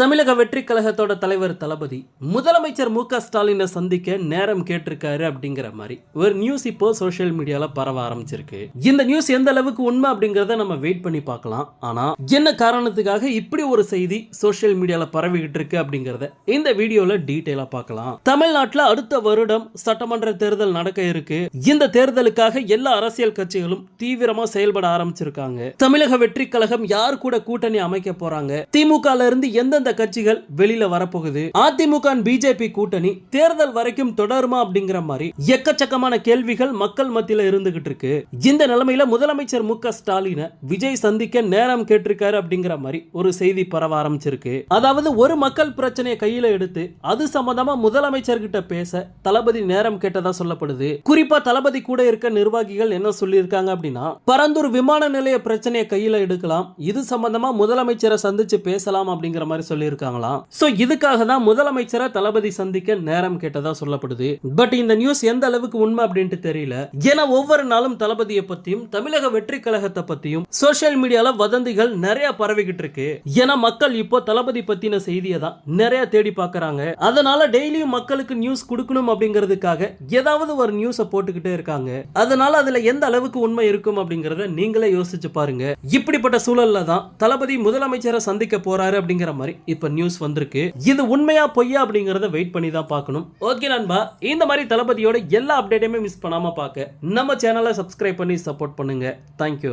தமிழக வெற்றி கழகத்தோட தலைவர் தளபதி முதலமைச்சர் மு க ஸ்டாலினை சந்திக்க நேரம் கேட்டிருக்காரு அப்படிங்கிற மாதிரி. ஒரு நியூஸ் இப்போ சோசியல் மீடியால பரவ ஆரம்பிச்சிருக்கு. இந்த நியூஸ் எந்த அளவுக்கு உண்மை அப்படிங்கறத நம்ம வெயிட் பண்ணி பார்க்கலாம். ஆனா என்ன காரணத்துக்காக இப்படி ஒரு செய்தி சோசியல் மீடியால பரவிக்கிட்டு இருக்கு அப்படிங்கறத இந்த வீடியோல டீட்டெயிலா பார்க்கலாம். தமிழ்நாட்டில் அடுத்த வருடம் சட்டமன்ற தேர்தல் நடக்க இருக்கு. இந்த தேர்தலுக்காக எல்லா அரசியல் கட்சிகளும் தீவிரமா செயல்பட ஆரம்பிச்சிருக்காங்க. தமிழக வெற்றி கழகம் யார் கூட கூட்டணி அமைக்க போறாங்க? திமுக இருந்து எந்தெந்த கட்சிகள் வெளியில வரப்போகுது. அதிமுக பிஜேபி கூட்டணி தேர்தல் வரைக்கும் தொடருமா அப்படிங்கிற மாதிரி எக்கச்சக்கமான கேள்விகள் மக்கள் மத்தியில இருந்துகிட்டு இருக்கு. இந்த நிலைமையில முதலமைச்சர் மு க ஸ்டாலினை விஜய் சந்திக்க நேரம் கேட்டிருக்காரு அப்படிங்கிற மாதிரி ஒரு செய்தி பரவ ஆரம்பிச்சிருக்கு. அதாவது ஒரு மக்கள் பிரச்சனையை கையில எடுத்து அது சம்பந்தமா முதலமைச்சர் கிட்ட பேச தளபதி நேரம் கேட்டதா சொல்லப்படுது. குறிப்பா தளபதி கூட இருக்க நிர்வாகிகள் என்ன சொல்லியிருக்காங்க அப்படின்னா பரந்தூர் விமான நிலைய பிரச்சனையை கையில எடுக்கலாம் இது சம்பந்தமா முதலமைச்சரை சந்திச்சு பேசலாம் அப்படிங்கிற மாதிரி சொல்லி சொல்லியிருக்காங்களாம். ஸோ இதுக்காக தான் முதலமைச்சரை தளபதி சந்திக்க நேரம் கேட்டதா சொல்லப்படுது. பட் இந்த நியூஸ் எந்த அளவுக்கு உண்மை அப்படின்ட்டு தெரியல. ஏன்னா ஒவ்வொரு நாளும் தளபதியை பத்தியும் தமிழக வெற்றி கழகத்தை பத்தியும் சோஷியல் மீடியால வதந்திகள் நிறைய பரவிக்கிட்டு இருக்கு. ஏன்னா மக்கள் இப்போ தளபதி பத்தின செய்தியை தான் நிறைய தேடி பார்க்கறாங்க. அதனால டெய்லியும் மக்களுக்கு நியூஸ் கொடுக்கணும் அப்படிங்கிறதுக்காக ஏதாவது ஒரு நியூஸை போட்டுக்கிட்டே இருக்காங்க. அதனால அதுல எந்த அளவுக்கு உண்மை இருக்கும் அப்படிங்கறத நீங்களே யோசிச்சு பாருங்க. இப்படிப்பட்ட சூழல்ல தான் தளபதி முதலமைச்சரை சந்திக்க போறாரு அப்படிங்கிற மாதிரி இப்ப நியூஸ் வந்திருக்கு. இது உண்மையா பொய்யா அப்படிங்கறத வெயிட் பண்ணி தான் பார்க்கணும். ஓகே நண்பா இந்த மாதிரி தளபதியோட எல்லா அப்டேட்டையுமே மிஸ் பண்ணாம பார்க்க. நம்ம சேனலை சப்ஸ்கிரைப் பண்ணி சப்போர்ட் பண்ணுங்க. தேங்க்யூ